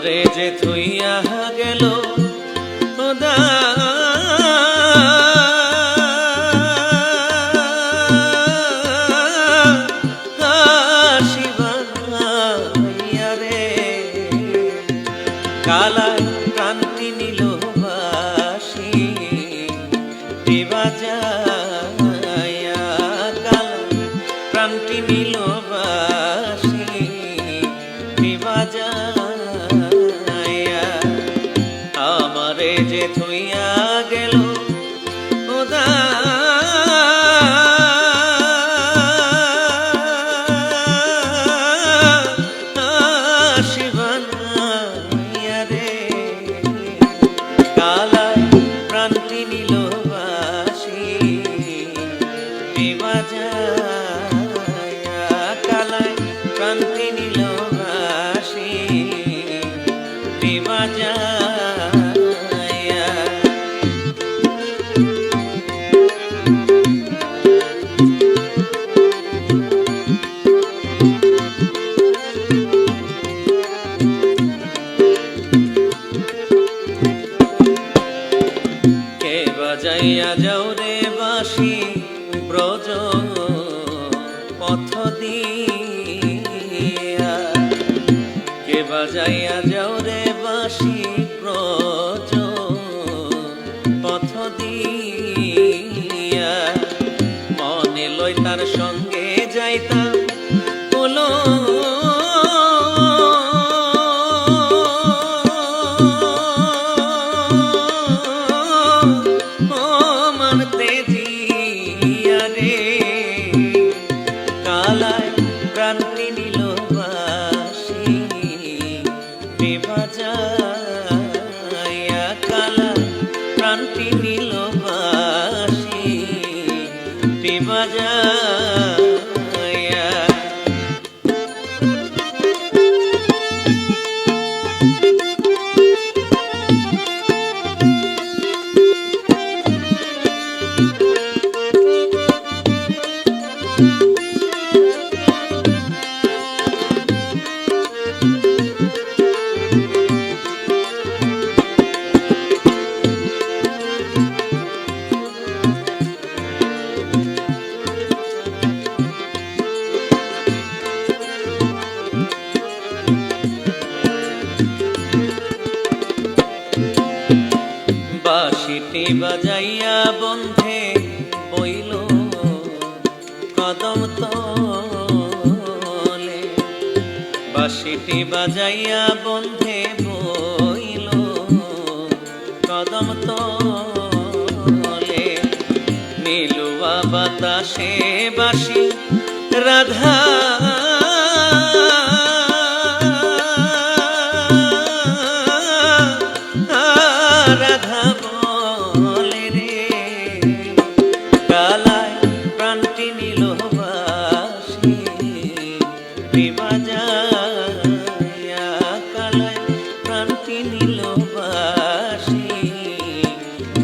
আমারে যে থইয়া গেল খোদা। কালায় কালায় ক্রান্তি নিল বাসি। বিবাজায়া কে বাজাইয়া যাও রে বাজাইয়া যাও রে বাসি প্রজ পথ দিয়া মনে লয় তার সঙ্গে যাইতাম। Viva. বাঁশিটি বাজাইয়া বন্ধে বইল কদম তলে। বাঁশিটি বাজাইয়া বন্ধে বইল কদম তলে। নীলুয়া বাতাসে বাসি রাধা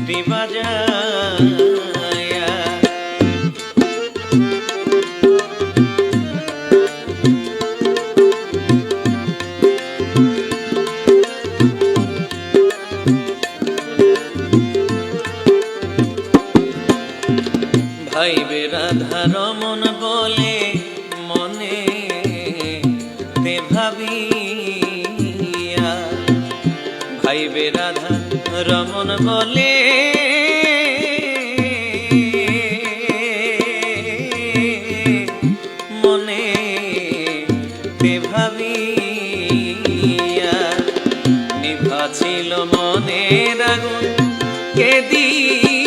বিবাজায়া ভাইবে রাধা রমন বলে মনে তে ভাবিয়া। ভাইবে রাধা রমন বলে ছিল মনের আগুন কে দিল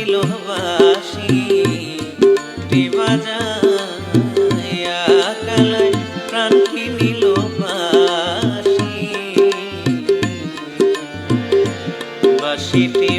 বাসি বাসিটি